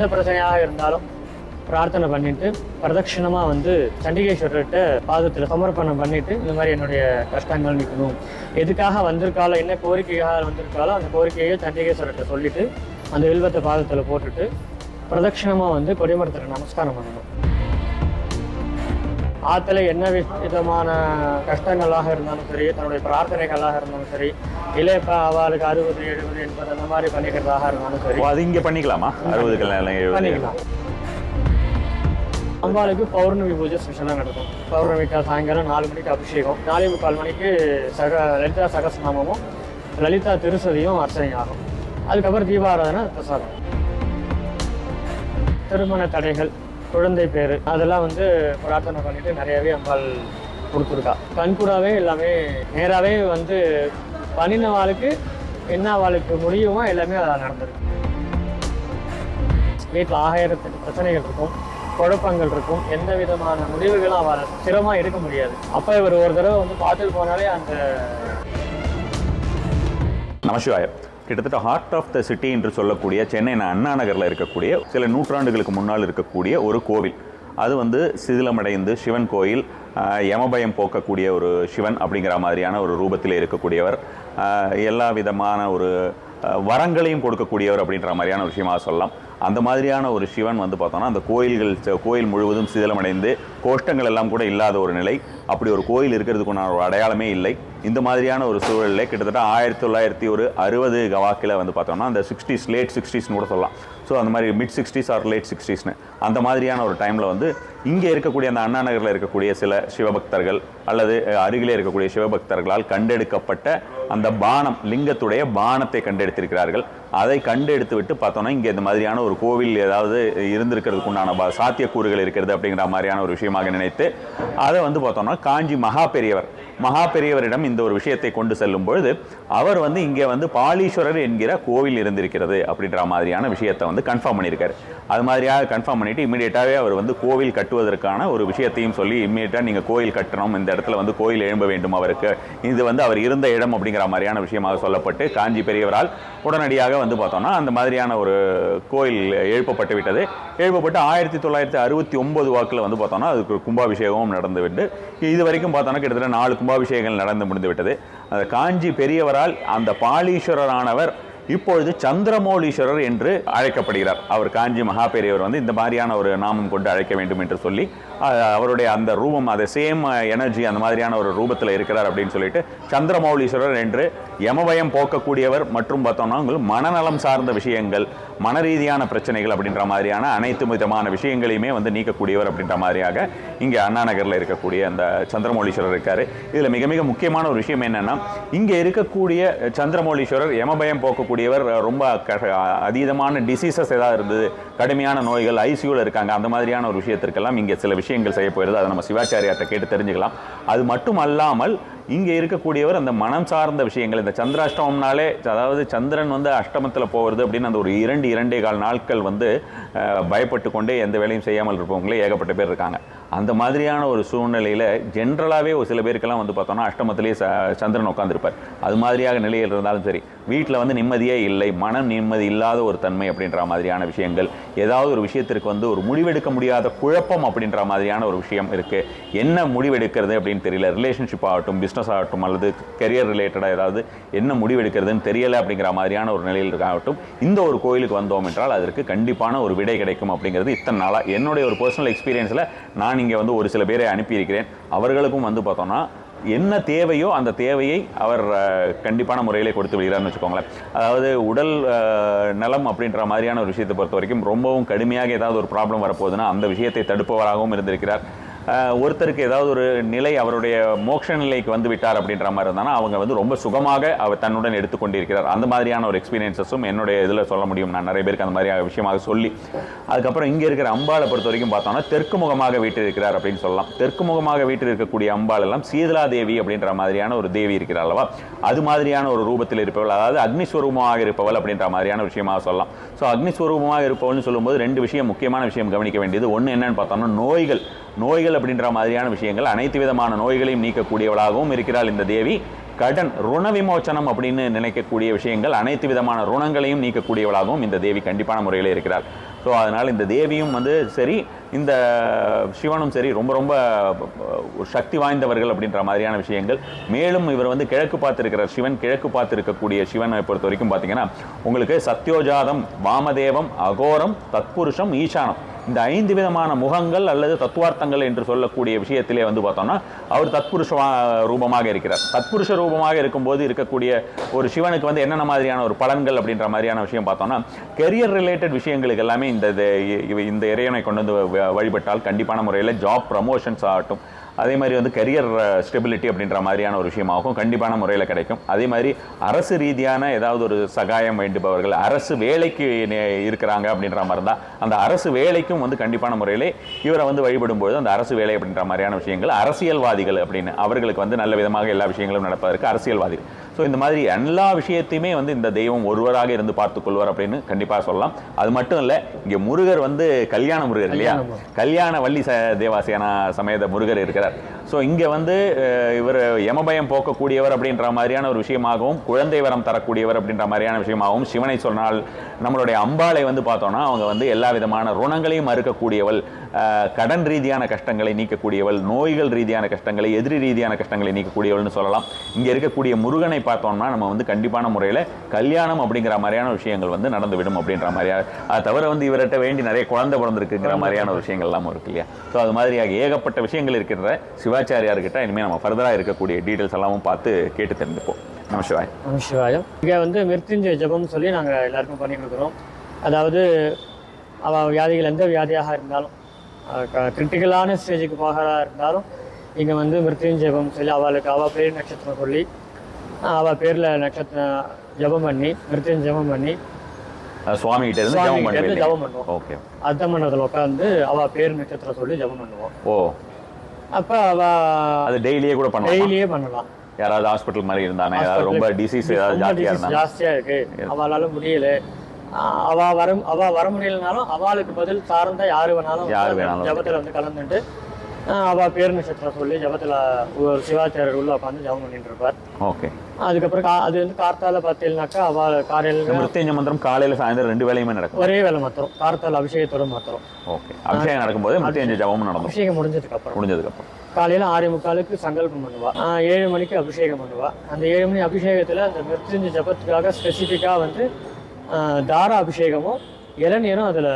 எந்த பிரச்சனையாக இருந்தாலும் பிரார்த்தனை பண்ணிட்டு பிரதட்சிணமாக வந்து சண்டிகேஸ்வரர்கிட்ட பாதத்தில் சமர்ப்பணம் பண்ணிட்டு இந்த மாதிரி என்னுடைய கஷ்டங்கள் நிற்கணும் எதுக்காக வந்திருக்காலோ என்ன கோரிக்கையாக வந்திருக்காலோ அந்த கோரிக்கையை சண்டிகேஸ்வரர்கிட்ட சொல்லிட்டு அந்த வில்வத்தை பாதத்தில் போட்டுட்டு பிரதட்சிணமாக வந்து கொடிமரத்தில் நமஸ்காரம் பண்ணணும். ஆற்றுல என்ன விதமான கஷ்டங்களாக இருந்தாலும் சரி தன்னுடைய பிரார்த்தனைகளாக இருந்தாலும் சரி இல்லை இப்போ அவளுக்கு அறுபது எழுபது எண்பது அந்த மாதிரி பண்ணிக்கிறதாக இருந்தாலும் சரி. அது இங்கே பண்ணிக்கலாமா? அறுபது கல்யாணம் பண்ணிக்கலாம். அம்பாளுக்கு பௌர்ணமி பூஜை ஸ்பெஷலாக நடக்கும். பௌர்ணமிக்கு சாயங்காலம் நாலு மணிக்கு அபிஷேகம். நாலே முக்கால் மணிக்கு சக லலிதா சகஸ்நாமமும் லலிதா திருசதியும் அர்ச்சனை ஆகும். அதுக்கப்புறம் தீபாராதனை பிரசாதம். திருமண தடைகள். குழந்தை பேர். அதெல்லாம் வந்து பிரார்த்தனை பண்ணிட்டு நிறையவே அம்பாள் கொடுத்துருக்கா. கண்கூடாவே எல்லாமே நேராகவே வந்து பண்ணின வாளுக்கு என்ன வாளுக்கு முடியுமோ எல்லாமே அது நடந்திருக்கு. வீட்டில் ஆயிரத்தெட்டு பிரச்சனைகள் இருக்கும் குழப்பங்கள் இருக்கும் எந்த விதமான முடிவுகளும் அவர் சிரமமாக எடுக்க முடியாது. அப்போ இவர் ஒரு தடவை வந்து பார்த்துட்டு போனாலே அந்த நமசிவாயம். கிட்டத்தட்ட ஹார்ட் ஆஃப் த சிட்டி என்று சொல்லக்கூடிய சென்னை அண்ணா நகரில் இருக்கக்கூடிய சில நூற்றாண்டுகளுக்கு முன்னால் இருக்கக்கூடிய ஒரு கோவில். அது வந்து சிதிலமடைந்து சிவன் கோயில் யமபயம் போக்கக்கூடிய ஒரு சிவன் அப்படிங்கிற மாதிரியான ஒரு ரூபத்தில் இருக்கக்கூடியவர். எல்லா விதமான ஒரு வரங்களையும் கொடுக்கக்கூடியவர் அப்படின்ற மாதிரியான ஒரு விஷயமாக சொல்லலாம். அந்த மாதிரியான ஒரு சிவன் வந்து பார்த்தோம்னா அந்த கோயில்கள் கோயில் முழுவதும் சிதிலமடைந்து கோஷ்டங்கள் எல்லாம் கூட இல்லாத ஒரு நிலை. அப்படி ஒரு கோயில் இருக்கிறதுக்குண்டான ஒரு அடையாளமே இல்லை. இந்த மாதிரியான ஒரு சூழலில் கிட்டத்தட்ட ஆயிரத்தி தொள்ளாயிரத்தி ஒரு அறுபது கவாக்கில் வந்து பார்த்தோம்னா அந்த சிக்ஸ்டீஸ் லேட் சிக்ஸ்டீஸ்னு கூட சொல்லலாம். ஸோ அந்த மாதிரி மிட் சிக்ஸ்டீஸ் ஆர் லேட் சிக்ஸ்டீஸ்னு அந்த மாதிரியான ஒரு டைமில் வந்து இங்கே இருக்கக்கூடிய அந்த அண்ணா நகரில் இருக்கக்கூடிய சில சிவபக்தர்கள் அல்லது அருகிலே இருக்கக்கூடிய சிவபக்தர்களால் கண்டெடுக்கப்பட்ட அந்த பானம் லிங்கத்துடைய பானத்தை கண்டெடுத்திருக்கிறார்கள். அதை கண்டெடுத்து விட்டு பார்த்தோன்னா இங்கே இந்த மாதிரியான ஒரு கோவில் ஏதாவது இருந்திருக்கிறதுக்கு உண்டான சாத்தியக்கூறுகள் இருக்கிறது அப்படிங்கிற மாதிரியான ஒரு விஷயமாக நினைத்து அதை வந்து பார்த்தோம்னா காஞ்சி மகா பெரியவர் மகா பெரியவரிடம் இந்த ஒரு விஷயத்தை கொண்டு செல்லும் பொழுது அவர் வந்து இங்கே வந்து பாலீஸ்வரர் என்கிற கோவில் இருந்திருக்கிறது அப்படின்ற மாதிரியான விஷயத்தை வந்து கன்ஃபார்ம் பண்ணியிருக்காரு. அது மாதிரியாக கன்ஃபார்ம் பண்ணிட்டு இமீடியட்டாகவே அவர் வந்து கோவில் கட்டுவதற்கான ஒரு விஷயத்தையும் சொல்லி இம்மீடியட்டாக நீங்கள் கோயில் கட்டணும் இந்த இடத்துல வந்து கோயில் எழும்ப வேண்டும் அவருக்கு. இது வந்து அவர் இருந்த இடம் அப்படிங்கிற மாதிரியான விஷயமாக சொல்லப்பட்டு காஞ்சி பெரியவரால் உடனடியாக வந்து பார்த்தோம்னா அந்த மாதிரியான ஒரு கோயில் எழுப்பப்பட்டு விட்டது. எழுப்பப்பட்டு ஆயிரத்தி தொள்ளாயிரத்தி அறுபத்தி ஒன்பது வாக்கில் வந்து பார்த்தோம்னா அதுக்கு கும்பாபிஷேகமும் நடந்து விட்டு இது வரைக்கும் பார்த்தோன்னா கிட்டத்தட்ட நாலு கும்பாபிஷேகங்கள் நடந்து முடிந்து விட்டது அந்த காஞ்சி பெரியவரால் அந்த பாலீஸ்வரரானவர் இப்பொழுது சந்திரமௌலீஸ்வரர் என்று அழைக்கப்படுகிறார். அவர் காஞ்சி மகாபெரியவர் வந்து இந்த மாதிரியான ஒரு நாமம் கொண்டு அழைக்க வேண்டும் என்று சொல்லி அவருடைய அந்த ரூபம் அதை சேம் எனர்ஜி அந்த மாதிரியான ஒரு ரூபத்தில் இருக்கிறார் அப்படின்னு சொல்லிட்டு சந்திரமௌலீஸ்வரர் என்று யமபயம் போக்கக்கூடியவர் மற்றும் பார்த்தோம்னா உங்களுக்கு மனநலம் சார்ந்த விஷயங்கள் மன ரீதியான பிரச்சனைகள் அப்படின்ற மாதிரியான அனைத்து விதமான விஷயங்களையுமே வந்து நீக்கக்கூடியவர் அப்படின்ற மாதிரியாக இங்கே அண்ணா நகரில் இருக்கக்கூடிய அந்த சந்திரமௌலீஸ்வரர் இருக்கார். இதில் மிக மிக முக்கியமான ஒரு விஷயம் என்னென்னா இங்கே இருக்கக்கூடிய சந்திரமௌலீஸ்வரர் யமபயம் போக்கக்கூடியவர் ரொம்ப க- அதீதமான டிசீசஸ் ஏதாவது இருந்தது கடுமையான நோய்கள் ஐசியூவில் இருக்காங்க அந்த மாதிரியான ஒரு விஷயத்திற்கெல்லாம் இங்கே சில விஷயங்கள் செய்ய போயிருது அதை நம்ம சிவாச்சாரியார்கிட்ட கேட்டு தெரிஞ்சுக்கலாம். அது மட்டும் அல்லாமல் இங்கே இருக்கக்கூடியவர் அந்த மனம் சார்ந்த விஷயங்கள். இந்த சந்திராஷ்டமம்னாலே அதாவது சந்திரன் வந்து அஷ்டமத்தில் போகிறது அப்படின்னு அந்த ஒரு இரண்டு இரண்டே கால் நாட்கள் வந்து பயப்பட்டு கொண்டே எந்த வேலையும் செய்யாமல் இருப்பவங்களே ஏகப்பட்ட பேர் இருக்காங்க. அந்த மாதிரியான ஒரு சூழ்நிலையில் ஜென்ரலாகவே ஒரு சில பேருக்கெல்லாம் வந்து பார்த்தோம்னா அஷ்டமத்திலே ச சந்திரன் உட்காந்துருப்பார் அது மாதிரியாக நிலையில் இருந்தாலும் சரி. வீட்டில் வந்து நிம்மதியே இல்லை மனம் நிம்மதி இல்லாத ஒரு தன்மை அப்படின்ற மாதிரியான விஷயங்கள் ஏதாவது ஒரு விஷயத்திற்கு வந்து ஒரு முடிவெடுக்க முடியாத குழப்பம் அப்படின்ற மாதிரியான ஒரு விஷயம் இருக்குது என்ன முடிவெடுக்கிறது அப்படின்னு தெரியல. ரிலேஷன்ஷிப் ஆகட்டும் பிஸ்னஸ் ஆகட்டும் அல்லது கெரியர் ரிலேட்டடாக ஏதாவது என்ன முடிவெடுக்கிறதுன்னு தெரியலை அப்படிங்கிற மாதிரியான ஒரு நிலையில் இருக்காகட்டும் இந்த ஒரு கோயிலுக்கு வந்தோம் என்றால் அதற்கு கண்டிப்பான ஒரு விடை கிடைக்கும் அப்படிங்கிறது இத்தனை நாளாக என்னுடைய ஒரு பர்சனல் எக்ஸ்பீரியன்ஸில் நான் இங்கே வந்து ஒரு சில பேரை அனுப்பியிருக்கிறேன். அவர்களுக்கும் வந்து பார்த்தோம்னா என்ன தேவையோ அந்த தேவையை அவர் கண்டிப்பான முறையிலே கொடுத்து விடுகிறார்னு வச்சுக்கோங்களேன். அதாவது உடல் நலம் அப்படின்ற மாதிரியான ஒரு விஷயத்தை பொறுத்த வரைக்கும் ரொம்பவும் கடுமையாக ஏதாவது ஒரு ப்ராப்ளம் வரப்போகுதுன்னா அந்த விஷயத்தை தடுப்பவராகவும் இருந்திருக்கிறார். ஒருத்தருக்கு ஏதாவது ஒரு நிலை அவருடைய மோட்ச நிலைக்கு வந்து விட்டார் அப்படின்ற மாதிரி இருந்தானா அவங்க வந்து ரொம்ப சுகமாக அவர் தன்னுடன் எடுத்துக்கொண்டிருக்கிறார் அந்த மாதிரியான ஒரு எக்ஸ்பீரியன்ஸஸும் என்னுடைய இதில் சொல்ல முடியும். நான் நிறைய பேருக்கு அந்த மாதிரியான விஷயமாக சொல்லி அதுக்கப்புறம் இங்கே இருக்கிற அம்பாளை பொறுத்த வரைக்கும் பார்த்தோம்னா தெற்கு முகமாக வீட்டில் இருக்கிறார் அப்படின்னு சொல்லலாம். தெற்கு முகமாக வீட்டில் இருக்கக்கூடிய அம்பாள் எல்லாம் சீதலா தேவி அப்படின்ற மாதிரியான ஒரு தேவி இருக்கிறார் அல்லவா? அது மாதிரியான ஒரு ரூபத்தில் இருப்பவள் அதாவது அக்னிஸ்வரூபமாக இருப்பவள் அப்படின்ற மாதிரியான விஷயமாக சொல்லலாம். ஸோ அக்னிஸ்வரூபமாக இருப்பவள்னு சொல்லும்போது ரெண்டு விஷயம் முக்கியமான விஷயம் கவனிக்க வேண்டியது. ஒன்று என்னன்னு பார்த்தோம்னா நோய்கள் நோய்கள் அப்படின்ற மாதிரியான விஷயங்கள் அனைத்து விதமான நோய்களையும் நீக்கக்கூடியவளாகவும் இருக்கிறாள் இந்த தேவி. கடன் ருண விமோச்சனம் அப்படின்னு நினைக்கக்கூடிய விஷயங்கள் அனைத்து விதமான ருணங்களையும் நீக்கக்கூடியவளாகவும் இந்த தேவி கண்டிப்பான முறையில் இருக்கிறார் ஸோ அதனால் இந்த தேவியும் வந்து சரி இந்த சிவனும் சரி ரொம்ப ரொம்ப சக்தி வாய்ந்தவர்கள் அப்படின்ற மாதிரியான விஷயங்கள். மேலும் இவர் வந்து கிழக்கு பார்த்திருக்கிறார் சிவன் கிழக்கு பார்த்திருக்கக்கூடிய சிவனை பொறுத்த வரைக்கும் பார்த்தீங்கன்னா உங்களுக்கு சத்யோஜாதம் வாமதேவம் அகோரம் தத்புருஷம் ஈசானம் இந்த ஐந்து விதமான முகங்கள் அல்லது தத்துவார்த்தங்கள் என்று சொல்லக்கூடிய விஷயத்திலே வந்து பார்த்தோம்னா அவர் தத்புருஷ ரூபமாக இருக்கிறார். தத்புருஷ ரூபமாக இருக்கும்போது இருக்கக்கூடிய ஒரு சிவனுக்கு வந்து என்னென்ன மாதிரியான ஒரு பலன்கள் அப்படின்ற மாதிரியான விஷயம் பார்த்தோம்னா கெரியர் ரிலேட்டட் விஷயங்களுக்கு எல்லாமே இந்த இது- இந்த இறைவனை கொண்டு வந்து வ- வழிபட்டால் கண்டிப்பான முறையில் ஜாப் ப்ரமோஷன்ஸ் ஆகட்டும் அதே மாதிரி வந்து கரியர் ஸ்டெபிலிட்டி uh, அப்படின்ற மாதிரியான ஒரு விஷயமாகவும் கண்டிப்பான முறையில் கிடைக்கும். அதே மாதிரி அரசு ரீதியான ஏதாவது ஒரு சகாயம் வேண்டுபவர்கள் அரசு வேலைக்கு இருக்கிறாங்க அப்படின்ற மாதிரி தான் அந்த அரசு வேலைக்கும் வந்து கண்டிப்பான முறையில் இவரை வந்து வழிபடும்போது அந்த அரசு வேலை அப்படின்ற மாதிரியான விஷயங்கள் அரசியல்வாதிகள் அப்படின்னு அவர்களுக்கு வந்து நல்ல விதமாக எல்லா விஷயங்களும் நடப்பதற்கு அரசியல்வாதிகள். ஸோ இந்த மாதிரி எல்லா விஷயத்தையுமே வந்து இந்த தெய்வம் ஒருவராக இருந்து பார்த்துக் கொள்வார் அப்படின்னு கண்டிப்பாக சொல்லலாம். அது மட்டும் இல்லை இங்கே முருகர் வந்து கல்யாண முருகர் இல்லையா? கல்யாண வள்ளி ச தேவாசேனா சமேத முருகர் இருக்கிறார். ஸோ இங்கே வந்து இவர் யமபயம் போக்கக்கூடியவர் அப்படின்ற மாதிரியான ஒரு விஷயமாகவும் குழந்தை வரம் தரக்கூடியவர் அப்படின்ற மாதிரியான விஷயமாகவும் சிவனை சொன்னால் நம்மளுடைய அம்பாளை வந்து பார்த்தோம்னா அவங்க வந்து எல்லா விதமான ருணங்களையும் மறுக்கக்கூடியவள் கடன் ரீதியான கஷ்டங்களை நீக்கக்கூடியவள் நோய்கள் ரீதியான கஷ்டங்களை எதிரி ரீதியான கஷ்டங்களை நீக்கக்கூடியவள்னு சொல்லலாம். இங்கே இருக்கக்கூடிய முருகனை பார்த்தோம்னா நம்ம வந்து கண்டிப்பான முறையில் கல்யாணம் அப்படிங்கிற மாதிரியான விஷயங்கள் வந்து நடந்துவிடும் அப்படின்ற மாதிரியான அது தவிர வந்து இவர்கிட்ட வேண்டி நிறைய குழந்தை பிறந்திருக்குங்கிற மாதிரியான ஒரு விஷயங்கள் எல்லாம் இருக்கு இல்லையா? ஸோ அது மாதிரியாக ஏகப்பட்ட விஷயங்கள் இருக்கின்ற சிவாச்சாரியார்கிட்ட இனிமேல் நம்ம ஃபர்தராக இருக்கக்கூடிய டீட்டெயில்ஸ் எல்லாமும் பார்த்து கேட்டு தெரிஞ்சுப்போம். நம்ம சிவாய். நம சிவாயம் இங்கே வந்து மிருத்யுஞ்சய ஜபம்னு சொல்லி நாங்கள் எல்லாருக்கும் பண்ணி கொடுக்குறோம் அதாவது அவள் வியாதிகள் எந்த வியாதியாக இருந்தாலும் கிரிட்டிக்கலான ஸ்டேஜுக்கு போகிறதா இருந்தாலும் இங்கே வந்து மிருத்யுஞ்சய ஜபம் சொல்லி அவளுக்கு அவள் பேர் நட்சத்திரம் சொல்லி அவள் பேரில் நட்சத்திரம் ஜபம் பண்ணி மிருத்யுஞ்சய ஜபம் பண்ணி அஹ் சுவாமி கிட்ட இருந்து ஜெபம் இருந்து ஜெபம் பண்ணுவோம். ஓகே. அர்த்த மண்டலத்தில் உட்காந்து அவள் பேர் நட்சத்திரம் சொல்லி ஜபம் பண்ணுவோம். ஓ. அப்போ அவள் அது டெய்லியே கூட பண்ணுவோம் டெய்லியே பண்ணலாம். யாராவது ஹாஸ்பிட்டல் மாதிரி இருந்தானே? ஏதாவது ரொம்ப டிசீஸ் ஏதாவது ஜாஸ்தியாக இருந்தாங்க ஜாஸ்தியா இருக்கு. அவளால முடியல. அவ வர அவ வர முடியலனாலும் அவளுக்கு பதில் சார்ந்த யாரு வேணாலும் யாரு வேணாலும் ஜபத்துல வந்து கலந்துட்டு ஆஹ் அவ பேர் நட்சத்திரம் சொல்லி ஜபத்துல ஒரு சிவாச்சாரியர் உள்ள உட்காந்து ஜபம் பண்ணிட்டு இருப்பார் ஓகே. அதுக்கப்புறம் கா- அது வந்து கார்த்தால பார்த்தீங்கன்னாக்கா அவ காலையில மிருத்தஞ்ச மந்திரம் காலையில சாயந்தரம் ரெண்டு வேலையுமே நடக்கும். ஒரே வேலை மாத்திரம். கார்த்தால அபிஷேகத்தோட மாத்திரம். ஓகே. அபிஷேகம் நடக்கும்போது மிருத்தஞ்ச ஜபமும் நடந்துடும் அபிஷேகம் முடிஞ்சதுக்கு அப்புறம் முடிஞ்சதுக்கு அப்புறம் காலையில ஆறே முக்காலுக்கு சங்கல்பம் பண்ணுவா. ஏழு மணிக்கு அபிஷேகம் பண்ணுவா. அந்த ஏழு மணி அபிஷேகத்துல அந்த மிருத்யுஞ்ச ஜபத்துக்காக ஸ்பெசிஃபிக்கா வந்து தார அபிஷேகமும் இளநீரும் அதுல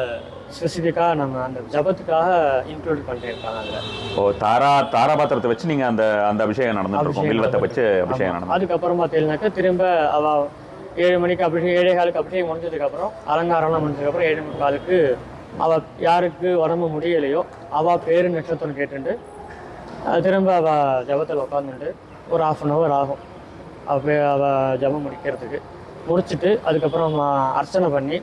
ஸ்பெசிஃபிக்கா நம்ம அந்த ஜபத்துக்காக இன்க்ளூட் பண்ணிருக்காங்க அதுல. ஓ தாரா தாராபாத்திரத்தை வச்சு நீங்க அந்த அந்த அபிஷேகம் அபிஷேகம் வில்வத்தை வச்சு அபிஷேகம் ஆமா. நடந்து அதுக்கப்புறம் பார்த்தீங்கன்னாக்கா திரும்ப அவ ஏழு மணிக்கு அபிஷேகம் ஏழே காலுக்கு அபிஷேகம் முடிஞ்சதுக்கு அப்புறம் அலங்காரம்லாம் முடிஞ்சதுக்கு அப்புறம் ஏழு முக்காலுக்கு அவ யாருக்கு உடம்பு முடியலையோ அவ பேரு நட்சத்திரம் கேட்டுட்டு அஹ் திரும்ப அவ ஜபத்தில் உட்காந்துட்டு ஒரு ஆஃப் அன் ஹவர் ஆகும். அவ பே- அவ ஜபம் முடிக்கிறதுக்கு. முடிச்சுட்டு அதுக்கப்புறம் அர்ச்சனை பண்ணி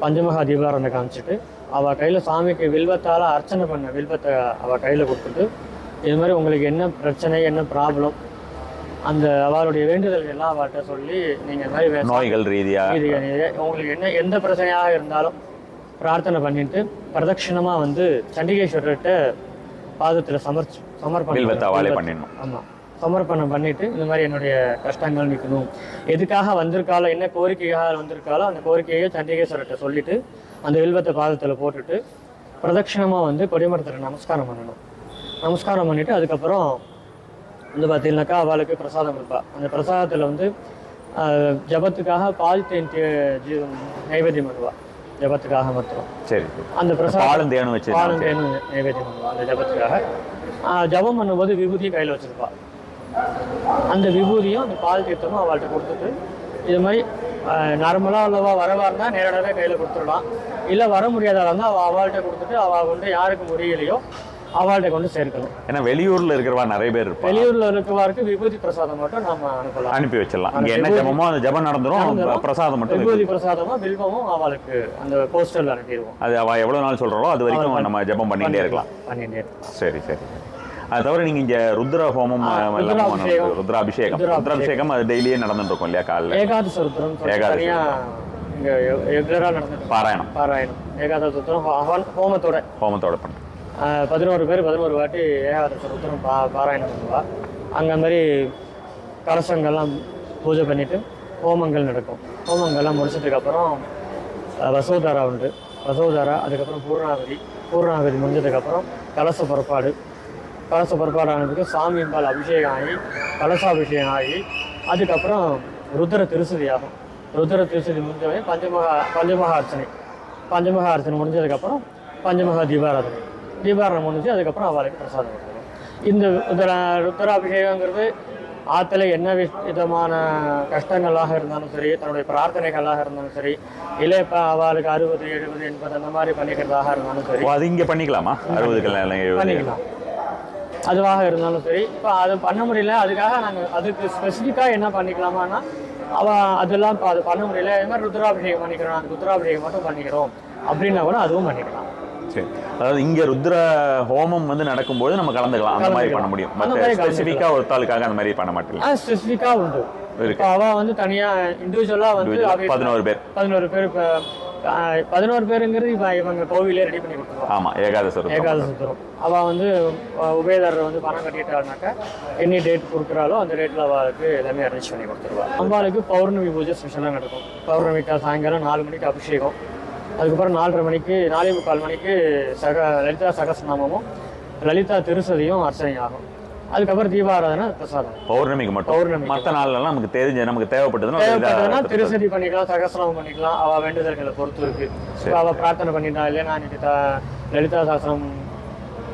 பஞ்சமகா தீபாரண்டை காமிச்சிட்டு அவ கையில் சாமிக்கு வில்வத்தால் அர்ச்சனை பண்ண வில்வத்தை அவ கையில் கொடுத்துட்டு இது மாதிரி உங்களுக்கு என்ன பிரச்சனை என்ன ப்ராப்ளம் அந்த அவளுடைய வேண்டுதல் எல்லாம் அவர்கிட்ட சொல்லி நீங்கள் மாதிரி நோய்கள் ரீதியா இது இது உங்களுக்கு என்ன எந்த பிரச்சனையாக இருந்தாலும் பிரார்த்தனை பண்ணிட்டு பிரதட்சிணமாக வந்து சண்டிகேஸ்வரர்கிட்ட பாதத்தில் சமர் சமர்ப்பணம் அவாளே பண்ணிடணும். ஆமா. சமர்ப்பணம் பண்ணிட்டு இந்த மாதிரி என்னுடைய கஷ்டங்கள் நிற்கணும் எதுக்காக வந்திருக்காளோ என்ன கோரிக்கைக்காக வந்திருக்காளோ அந்த கோரிக்கையை சண்டிகேஸ்வரர்கிட்ட சொல்லிட்டு அந்த வில்வத்தை பாதத்தில் போட்டுட்டு பிரதட்சிணமா வந்து கொடிமரத்தில் நமஸ்காரம் பண்ணணும். நமஸ்காரம் பண்ணிட்டு அதுக்கப்புறம் வந்து பார்த்தீங்கன்னாக்கா அவளுக்கு பிரசாதம் கொடுப்பா. அந்த பிரசாதத்தில் வந்து ஜபத்துக்காக பால் தேன் நைவேத்தியம் பண்ணுவா. ஜபத்துக்காக மாத்திரம் சரி. அந்த பிரசாதம் தேனும் வச்சு பாலும் தேனும் நைவேத்தியம் பண்ணுவா. அந்த ஜபத்துக்காக ஜபம் பண்ணும்போது விபூதியும் கையில் வச்சிருப்பா. அந்த விபூதியும் அந்த பால் தீர்த்தமும் அவள்கிட்ட கொடுத்துட்டு இது மாதிரி நார்மலாக உள்ளவா வரவா இருந்தால் நேரடியாகவே கையில் கொடுத்துடலாம். இல்லை வர முடியாதவா இருந்தால் அவள் அவள்கிட்ட கொடுத்துட்டு அவள் வந்து யாருக்கு முடியலையோ அவள்கிட்ட கொண்டு சேர்க்கணும் ஏன்னா வெளியூர்ல இருக்கிறவா நிறைய பேர் இருப்பாங்க. வெளியூர்ல இருக்கவாருக்கு விபூதி பிரசாதம் மட்டும் நம்ம அனுப்பலாம். அனுப்பி வச்சிடலாம். இங்க என்ன ஜபமோ அந்த ஜபம் நடந்துரும். பிரசாதம் மட்டும் விபூதி பிரசாதமும் வில்வமும் அவளுக்கு அந்த போஸ்டர்ல அனுப்பிடுவோம். அது அவ எவ்வளவு நாள் சொல்றாளோ அது வரைக்கும் நம்ம ஜபம் பண்ணிட்டே இருக்கலாம். பண்ணிட்டே சரி சரி. அது தவிர நீங்க இங்க ருத்ர ஹோமம் ருத்ராபிஷேகம். ருத்ராபிஷேகம். அது டெய்லியே நடந்துட்டு இருக்கும் இல்லையா காலைல? ஏகாதச ருத்ரம் ஏகாதசி பாராயணம். பாராயணம். ஏகாதச ருத்ரம் ஹோமத்தோட. ஹோமத்தோட பண்ணு ஆஹ் பதினோரு பேர் பதினோரு வாட்டி ஏகாதச ருத்ரம் பா பாராயணம் பண்ணுவா. அங்க மாதிரி கலசங்கள்லாம் பூஜை பண்ணிட்டு ஹோமங்கள் நடக்கும். ஹோமங்கள்லாம் முடிச்சதுக்கப்புறம் வசோதாரா உண்டு. வசோதாரா அதுக்கப்புறம் பூர்ணாவதி பூர்ணாவதி முடிஞ்சதுக்கப்புறம் கலச புறப்பாடு. கலச புறப்பாடு ஆனதுக்கு சாமி பால் அபிஷேகம் ஆகி கலசாபிஷேகம் ஆகி அதுக்கப்புறம் ருத்ர திருசதி ஆகும் ருத்ர திருசதி முடிஞ்சவனே பஞ்சமகா பஞ்சமகா அர்ச்சனை. பஞ்சமகா அர்ச்சனை முடிஞ்சதுக்கப்புறம் பஞ்சமகா தீபாராதனை. தீபாராதனை முடிஞ்சு அதுக்கப்புறம் அவளுக்கு பிரசாதம் கொடுக்கணும். இந்த ருத்ர ருத்ராபிஷேகங்கிறது ஆற்றுல என்ன விதமான கஷ்டங்களாக இருந்தாலும் சரி தன்னுடைய பிரார்த்தனைகளாக இருந்தாலும் சரி இல்லை இப்போ அவளுக்கு அறுபது எழுபது எண்பது அந்த மாதிரி பண்ணிக்கிறதாக இருந்தாலும் சரி. அது இங்கே பண்ணிக்கலாமா? அறுபது கல்யாணம் எழுபது. பண்ணிக்கலாம். அதுவாக இருந்தாலும் சரி. இப்போ அது பண்ண முடியல. அதுக்காக நாங்கள் அதுக்கு ஸ்பெசிஃபிக்காக என்ன பண்ணிக்கலாமான்னா அவ அதெல்லாம் அது பண்ண முடியல. இது மாதிரி ருத்ராபிஷேகம் பண்ணிக்கிறோம். நாங்கள் ருத்ராபிஷேகம் மட்டும் பண்ணிக்கிறோம். அப்படின்னா கூட அதுவும் பண்ணிக்கலாம். சரி. அதாவது இங்க ருத்ர ஹோமம் வந்து நடக்கும்போது நம்ம கலந்துக்கலாம். அந்த மாதிரி பண்ண முடியும். மற்ற ஸ்பெசிஃபிக்காக ஒரு தாளுக்காக அந்த மாதிரி பண்ண மாட்டேங்க ஸ்பெசிஃபிக்காக உண்டு. அவள் வந்து தனியாக இண்டிவிஜுவலாக வந்து அவ- பதினோரு பேர். பதினோரு பேர் இப்போ பதினோரு பேருங்கிறது இப்போ இவங்க கோவிலே ரெடி பண்ணி கொடுத்துருவாங்க. ஆமா ஏகாதச ருத்ரம் ஏகாதசி தரும் அவள் வந்து உபயதாரர் வந்து பணம் கட்டிட்டாள்னாக்கா என்ன டேட் கொடுக்குறாளோ அந்த டேட்டில் அவளுக்கு எல்லாமே அரேஞ்ச் பண்ணி கொடுத்துருவா அம்பாளுக்கு பௌர்ணமி பூஜை ஸ்பெஷலாக நடக்கும். பௌர்ணமிக்கு சாயங்காலம் நாலு மணிக்கு அபிஷேகம். அதுக்கப்புறம் நாலரை மணிக்கு நாலே முக்கால் மணிக்கு சக லலிதா சகசநாமமும் லலிதா திருசதியும் அர்ச்சனை ஆகும் அதுக்கப்புறம் தீபாராதனை பிரசாதம். பௌர்ணமிக்கு மட்டும். பௌர்ணமிக்கு. மற்ற நாள்லாம் நமக்கு தெரிஞ்ச நமக்கு தேவைப்பட்டதுன்னா திருசதி பண்ணிக்கலாம் சகசனம் பண்ணிக்கலாம். அவ வேண்டுதல்களை பொறுத்து இருக்கு. இப்போ அவ பிரார்த்தனை பண்ணிட்டா இல்லையா? நான் இன்னைக்கு லலிதா சாஸ்திரம்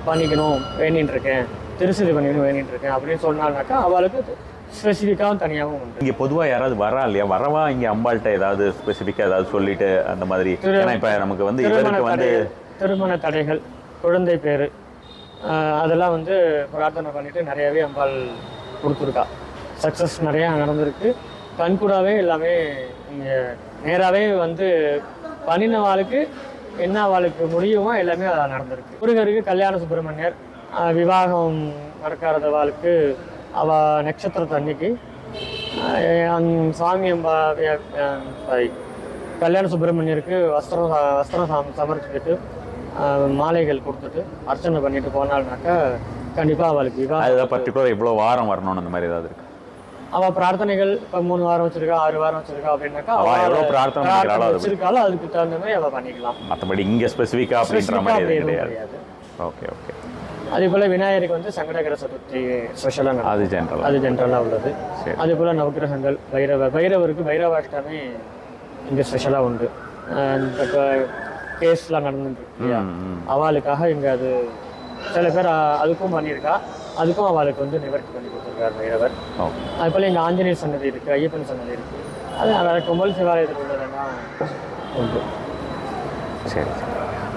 பண்ணிக்கணும் வேண்டின்னு இருக்கேன். திருசதி பண்ணிக்கணும் வேண்டின்னு இருக்கேன். அப்படின்னு சொன்னால்னாக்கா அவளுக்கு ஸ்பெசிஃபிக்காகவும் தனியாகவும் உண்டு. இங்க பொதுவா யாராவது வரா இல்லையா? வரவா இங்க அம்பாள்கிட்ட ஏதாவது ஸ்பெசிஃபிக்கா ஏதாவது சொல்லிட்டு அந்த மாதிரி? திரு- ஏன்னா இப்ப நமக்கு வந்து இவருக்கு வந்து திருமண தடைகள் குழந்தை பேரு அதெல்லாம் வந்து பிரார்த்தனை பண்ணிவிட்டு நிறையவே அம்பாள் கொடுத்துருக்கா. சக்ஸஸ் நிறையா நடந்திருக்கு. கண்கூடாவே எல்லாமே இங்கே நேராகவே வந்து பண்ணினவாளுக்கு என்ன அவளுக்கு முடியுமோ எல்லாமே அது நடந்திருக்கு. முருகருக்கு கல்யாண சுப்பிரமணியர் விவாகம் நடக்காத நடக்காதவாளுக்கு அவ நட்சத்திரத்து அன்னைக்கு ஆஹ் சாமி அம்பா கல்யாண சுப்பிரமணியருக்கு வஸ்திரம் வஸ்திரம் சம- சமர்ப்பிச்சுட்டு மாலைகள் கொடுத்துட்டு அர்ச்சனை பண்ணிட்டு போனாள்னாக்கா கண்டிப்பா அவளுக்கு அதுதான் பர்டிகுலர் இவ்வளவு வாரம் வரணும்னு அந்த மாதிரி ஏதாவது இருக்கு? அவ பிரார்த்தனைகள் இப்ப மூணு வாரம் வச்சிருக்கா ஆறு வாரம் வச்சிருக்கா அப்படின்னாக்கா அவ அவ எவ்வளவு பிரார்த்தனை வச்சிருக்காளோ அதுக்கு தகுந்த மாதிரி அவ பண்ணிக்கலாம். மற்றபடி இங்க ஸ்பெசிஃபிக்கா அப்படின்ற மாதிரி கிடையாது. ஓகே ஓகே அதே போல விநாயகருக்கு வந்து சங்கடகர சதுர்த்தி ஸ்பெஷலாக அது ஜென்ரல் அது ஜென்ரலாக உள்ளது. சரி. அதே போல் நவக்கிரகங்கள் பைரவர் பைரவருக்கு பைரவாஷ்டமி இங்கே ஸ்பெஷலாக உண்டு. இந்த கேஸ்லாம் இல்லையா அவளுக்காக இங்கே அது சில பேர் அதுக்கும் பண்ணியிருக்கா. அதுக்கும் அவளுக்கு வந்து நிவர்த்தி பண்ணி கொடுத்துருக்கார் பைரவர் அது போல் இங்கே ஆஞ்சநேயர் சன்னதி இருக்குது ஐயப்பன் சன்னதி இருக்குது அது அந்த கும்பல் சிவாலயத்தில் உள்ளதெல்லாம் உண்டு. சரி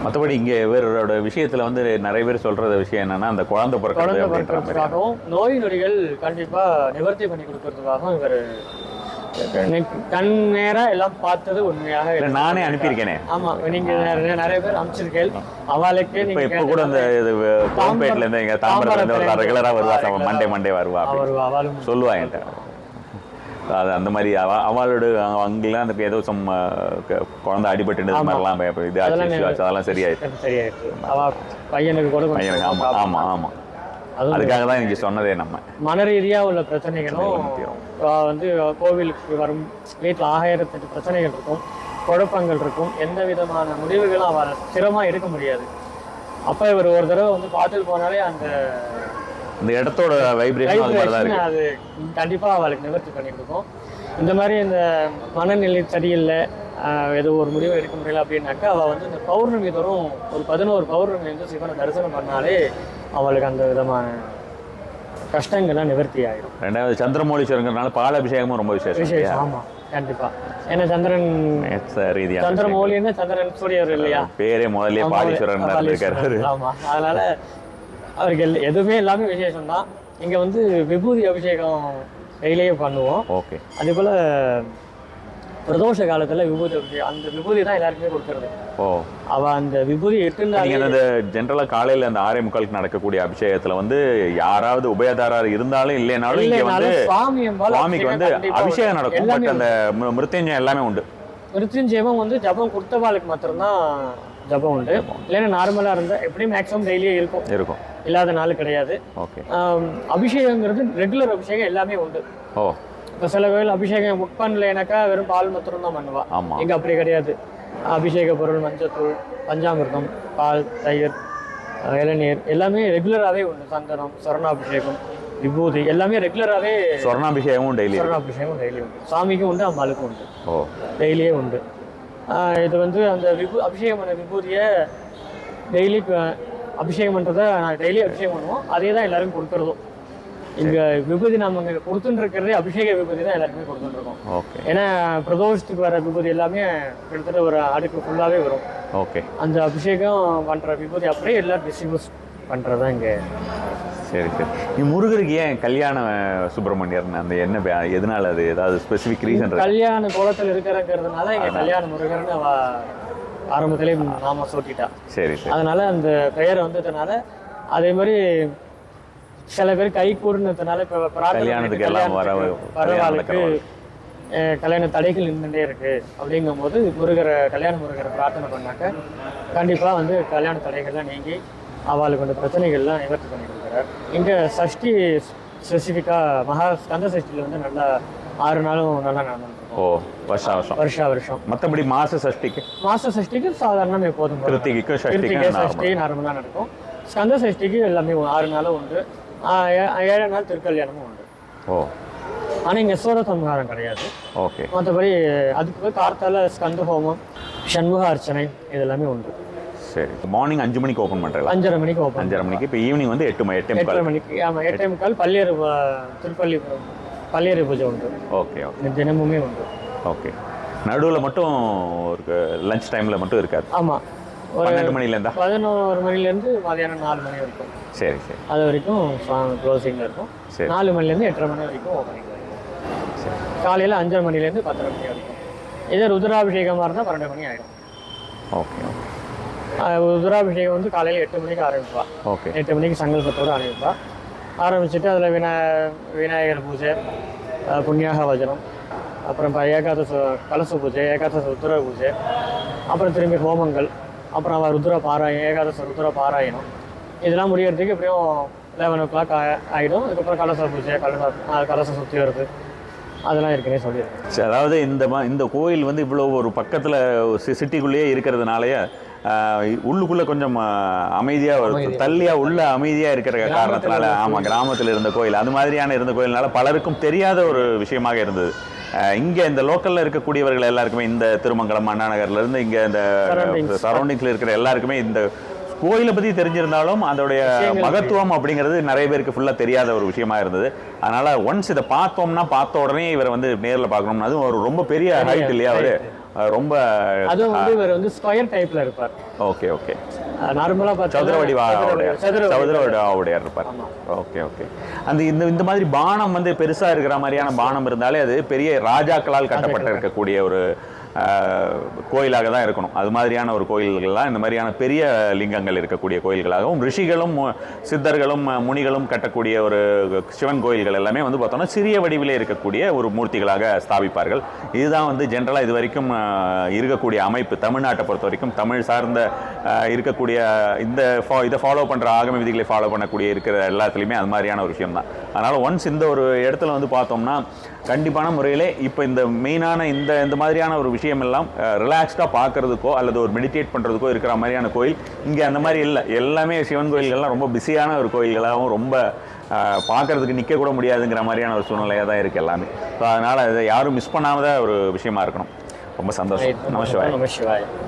மற்றபடி இங்க இவரோட விஷயத்துல வந்து நிறைய பேர் சொல்ற விஷயம் என்னன்னா அந்த குழந்தை பிறக்கிறது பிறக்கிறதுக்காகவும் நோய் நொடிகள் கண்டிப்பாக நிவர்த்தி பண்ணி கொடுக்கறதுக்காகவும் இவர் கண் நேரா எல்லாம் பார்த்தது உண்மையாக. நானே அனுப்பியிருக்கேனே. ஆமா நீங்க நிறைய பேர் அமைச்சிருக்கேன் அவளுக்கு இப்ப இப்ப கூட இந்த இது கோம்பேட்ல இருந்து இங்க தாம்பரத்துல இருந்து ரெகுலரா வருவா அவன் மண்டே மண்டே வருவா. அவர் அவளும் சொல்லுவா என்கிட்ட. அது அந்த மாதிரி அவ அவளோட அங்கெல்லாம் அந்த ஏதோ சம் குழந்தை அடிபட்டு மாதிரிலாம் இது ஆச்சு அதெல்லாம் சரியாயிடுச்சு. சரியாயிருக்கு அவ பையனுக்கு கூட பையனுக்கு ஆமா ஆமா ஆமா. அதுவும் அதுக்காக தான் இன்னைக்கு சொன்னதே நம்ம. மன ரீதியா உள்ள பிரச்சனைகளும் தீரும். வந்து கோவிலுக்கு வரும் வீட்டில் ஆயிரத்தெட்டு பிரச்சனைகள் இருக்கும் குழப்பங்கள் இருக்கும் எந்த விதமான முடிவுகளும் அவ ஸ்திரமா எடுக்க முடியாது. அப்ப இவர் ஒரு தடவை வந்து பார்த்துட்டு போனாலே அந்த இந்த இடத்தோட வைப்ரேஷன் அது மாதிரி தான் vibration இருக்கு. அது கண்டிப்பா அவளுக்கு நிவர்த்தி பண்ணி கொடுக்கும் இந்த மாதிரி இந்த மனநிலை சரியில்லை ஏதோ ஒரு முடிவு எடுக்க முடியல அப்படின்னாக்கா அவள் வந்து இந்த பௌர்ணமி தோறும் ஒரு பதினோரு பௌர்ணமி வந்து சிவனை தரிசனம் பண்ணாலே அவளுக்கு அந்த விதமான கஷ்டங்கள்லாம் நிவர்த்தி ஆயிடும் ரெண்டாவது சந்திரமௌலீஸ்வரங்கிறனால பால் அபிஷேகமும் ரொம்ப விசேஷம்? விசேஷம் ஆமா கண்டிப்பா. ஏன்னா சந்திரன் ரீதியா சந்திரமௌலின்னா சந்திரன் சூரியர் இல்லையா? பேரே முதல்லயே பாலீஸ்வரன் இருக்காரு ஆமா. அதனால அவருக்கு எதுவுமே எல்லாமே விசேஷம் தான். இங்க வந்து விபூதி அபிஷேகம் டெய்லியே பண்ணுவோம். ஓகே. அதே போல பிரதோஷ காலத்துல விபூதி அந்த விபூதி தான் எல்லாருக்குமே கொடுக்கறது. ஓ. அவ அந்த விபூதி எட்டுனாலே நீங்க அந்த ஜென்ரலா காலையில அந்த ஆறே முக்காலுக்கு நடக்கக்கூடிய அபிஷேகத்துல வந்து யாராவது உபயதாரர் இருந்தாலும் இல்லைனாலும் இங்க வந்து சுவாமிக்கு வந்து அபிஷேகம் நடக்கும். பட் அந்த மு- மிருத்யுஞ்சயம் எல்லாமே உண்டு. மிருத்யுஞ்சயமும் வந்து ஜபம் கொடுத்தவாளுக்கு மாத்திரம்தான் ஜபம் உண்டு. இல்லைன்னா நார்மலாக இருந்தால் எப்படியும் மேக்ஸிமம் டெய்லியே இருக்கும். இருக்கும். இல்லாத நாள் கிடையாது. ஓகே அபிஷேகங்கிறது ரெகுலர் அபிஷேகம் எல்லாமே உண்டு. ஓ. இப்போ சில கோயில் அபிஷேகம் புக் பண்ணலைனாக்கா வெறும் பால் மாத்திரம் தான் பண்ணுவா. ஆமா. இங்கே அப்படி கிடையாது. அபிஷேக பொருள் மஞ்சத்தூள் பஞ்சாமிர்தம் பால் தயிர் இளநீர் எல்லாமே ரெகுலராகவே உண்டு. சந்தனம் சொர்ணாபிஷேகம் விபூதி எல்லாமே ரெகுலராகவே சொர்ணாபிஷேகமும் டெய்லி சொர்ணாபிஷேகம் டெய்லி உண்டு. சாமிக்கும் உண்டு அம்பாளுக்கும் உண்டு. ஓ. டெய்லியே உண்டு. இது வந்து அந்த விபூ அபிஷேகம் பண்ண விபூதியை டெய்லி அபிஷேகம் பண்ணுறதை நான் டெய்லி அபிஷேகம் பண்ணுவோம். அதே தான் எல்லாருக்கும் கொடுக்குறதும். இங்கே விபூதி நம்ம இங்கே கொடுத்துட்டு இருக்கிறதே அபிஷேக விபூதி தான் எல்லாருக்குமே கொடுத்துட்டு இருக்கோம் ஓகே. ஏன்னா பிரதோஷத்துக்கு வர விபூதி எல்லாமே கிட்டத்தட்ட ஒரு அடுக்கு ஃபுல்லாகவே வரும். ஓகே. அந்த அபிஷேகம் பண்ணுற விபூதி அப்படியே எல்லாரும் டிஸ்ட்ரிபியூட் பண்ணுறது தான் இங்கே. சரி சரி. நீ முருகருக்கு ஏன் கல்யாண சுப்பிரமணியர்னு அந்த என்ன எதனால அது ஏதாவது ஸ்பெசிஃபிக் ரீசன் கல்யாண கோலத்தில் இருக்கிறங்கிறதுனால இங்கே கல்யாண முருகர்னு அவ ஆரம்பத்திலே நாம சூட்டிட்டா. சரி சரி. அதனால அந்த பெயர் வந்ததுனால அதே மாதிரி சில பேர் கை கூடுனதுனால இப்போ பிரார்த்தனை கல்யாணத்துக்கு எல்லாம் வர கல்யாணத்துக்கு கல்யாண தடைகள் நின்றுட்டே இருக்கு. அப்படிங்கும்போது முருகரை கல்யாண முருகரை பிரார்த்தனை பண்ணாக்க கண்டிப்பாக வந்து கல்யாண தடைகள்லாம் நீங்கி அவளுக்கு அந்த பிரச்சனைகள்லாம் நிவர்த்தி பண்ணி கொடுக்குறார் இங்கே சஷ்டி ஸ்பெசிஃபிக்காக மகா ஸ்கந்த சஷ்டியில் வந்து நல்லா ஆறு நாளும் நல்லா நடந்துருக்கும். ஓ வருஷா வருஷம். வருஷா வருஷம். மற்றபடி மாச சஷ்டிக்கு? மாச சஷ்டிக்கு சாதாரணம் எப்போதும் போல. கிருத்திகைக்கும் கிருத்திகை சஷ்டிக்கும் சஷ்டி நார்மலாக நடக்கும். ஸ்கந்த சஷ்டிக்கு எல்லாமே ஆறு நாளும் உண்டு. ஆ, ஏ- ஏழு நாள் திருக்கல்யாணமும் உண்டு. ஓ. ஆனால் இங்கே சோர சம்ஹாரம் கிடையாது. ஓகே. மற்றபடி அதுக்கு போய் கார்த்தால ஸ்கந்த ஹோமம் சண்முக அர்ச்சனை இது எல்லாமே உண்டு. சரி. மார்னிங் அஞ்சு மணிக்கு ஓப்பன் பண்ணுறீங்களா அஞ்சரை மணிக்கு ஓப்பன் அஞ்சரை மணிக்கு. இப்போ ஈவினிங் வந்து எட்டு மணி எட்டு எட்டரை மணிக்கு ஆமாம் எட்டே முக்கால் பள்ளியறு ப- திருப்பள்ளி பள்ளியறு பூஜை உண்டு. Okay okay. தினமுமே உண்டு. ஓகே. நடுவில் மட்டும் ஒரு லஞ்ச் டைமில் மட்டும் இருக்காது. ஆமாம் பன்னெண்டு மணிலேருந்தா? பதினோரு மணிலேருந்து மதியானம் நாலு மணி வரைக்கும். சரி சரி. அது வரைக்கும் க்ளோசிங்கில் இருக்கும். சரி. நாலு மணிலேருந்து எட்டரை மணி வரைக்கும் ஓப்பனிங் சரி. காலையில் அஞ்சரை மணிலேருந்து பத்தரை மணி வரைக்கும். இதே ருத்ராபிஷேகமாக இருந்தால் பன்னெண்டு மணி ஆகிடும் ஓகே ருத்ராபிஷேகம் வந்து காலையில் எட்டு மணிக்கு ஆரம்பிப்பா. ஓகே. எட்டு மணிக்கு சங்கல்பத்தோடு ஆரம்பிப்பா. ஆரம்பிச்சுட்டு அதில் வினா விநாயகர் பூஜை புண்ணியாக வஜனம் அப்புறம் இப்போ ஏகாதச கலச பூஜை ஏகாதச ருத்ர பூஜை அப்புறம் திரும்பி ஹோமங்கள் அப்புறம் அவ ருத்ர பாராயணம் ஏகாதச ருத்ர பாராயணம் இதெல்லாம் முடியறதுக்கு எப்படியும் லெவன் ஓ கிளாக் ஆகிடும் அதுக்கப்புறம் கலச பூஜை கலச கலச சுற்றி வருது. அதெல்லாம் ஏற்கனவே சொல்லியிருக்கேன். அதாவது இந்த மா இந்த கோயில் வந்து இவ்வளோ ஒரு பக்கத்தில் சிட்டிக்குள்ளேயே இருக்கிறதுனாலயே உள்ளுக்குள்ள கொஞ்சம் அமைதியாக ஒரு தள்ளியாக உள்ள அமைதியாக இருக்கிற காரணத்தினால ஆமாம் கிராமத்தில் இருந்த கோயில் அது மாதிரியான இருந்த கோயில்னால பலருக்கும் தெரியாத ஒரு விஷயமாக இருந்தது. இங்கே இந்த லோக்கலில் இருக்கக்கூடியவர்கள் எல்லாருக்குமே இந்த திருமங்கலம் அண்ணா நகர்லேருந்து இங்கே இந்த. சரௌண்டிங்ஸில் இருக்கிற எல்லாருக்குமே இந்த கோயிலை பற்றி தெரிஞ்சிருந்தாலும் அதோடைய மகத்துவம் அப்படிங்கிறது நிறைய பேருக்கு ஃபுல்லாக தெரியாத ஒரு விஷயமா இருந்தது. அதனால ஒன்ஸ் இதை பார்த்தோம்னா பார்த்த உடனே இவரை வந்து நேரில் பார்க்கணும்னு அதுவும் ஒரு ரொம்ப பெரிய ஹைட் இல்லையா அவரு? ரொம்ப அதுவும் வந்து இவர் வந்து ஸ்கொயர் டைப்பில் இருப்பார். ஓகே ஓகே நார்மலாக பார்த்தா சதுர வடிவா உடையார் சதுர சதுர வடிவா உடையார் இருப்பார் ஓகே ஓகே அந்த இந்த இந்த மாதிரி பானம் வந்து பெருசா இருக்கிற மாதிரியான பானம் இருந்தாலே அது பெரிய ராஜாக்களால் கட்டப்பட்டு இருக்கக்கூடிய ஒரு கோயிலாக தான் இருக்கணும். அது மாதிரியான ஒரு கோயில்கள்லாம் இந்த மாதிரியான பெரிய லிங்கங்கள் இருக்கக்கூடிய கோயில்களாகவும் ரிஷிகளும் சித்தர்களும் முனிகளும் கட்டக்கூடிய ஒரு சிவன் கோயில்கள் எல்லாமே வந்து பார்த்தோம்னா சிறிய வடிவிலே இருக்கக்கூடிய ஒரு மூர்த்திகளாக ஸ்தாபிப்பார்கள். இதுதான் வந்து ஜென்ரலாக இது வரைக்கும் இருக்கக்கூடிய அமைப்பு. தமிழ்நாட்டை பொறுத்த வரைக்கும் தமிழ் சார்ந்த இருக்கக்கூடிய இந்த ஃபா இதை ஃபாலோ பண்ணுற ஆகம விதிகளை ஃபாலோ பண்ணக்கூடிய இருக்கிற எல்லாத்துலேயுமே அது மாதிரியான ஒரு விஷயம் தான் அதனால் ஒன்ஸ் இந்த ஒரு இடத்துல வந்து பார்த்தோம்னா கண்டிப்பான முறையிலே இப்போ இந்த மெயினான இந்த இந்த மாதிரியான ஒரு விஷயம் எல்லாம் ரிலாக்ஸ்டாக பார்க்கறதுக்கோ அல்லது ஒரு மெடிடேட் பண்ணுறதுக்கோ இருக்கிற மாதிரியான கோயில் இங்கே அந்த மாதிரி இல்லை. எல்லாமே சிவன் கோயில்கள்லாம் ரொம்ப பிஸியான ஒரு கோயில்களாகவும் ரொம்ப பார்க்கறதுக்கு நிற்க கூட முடியாதுங்கிற மாதிரியான ஒரு சூழ்நிலையாக தான் இருக்குது எல்லாமே. ஸோ அதனால் இதை யாரும் மிஸ் பண்ணாமத ஒரு விஷயமா இருக்கணும். ரொம்ப சந்தோஷம். நமஸ்காரம் நம சிவாய்.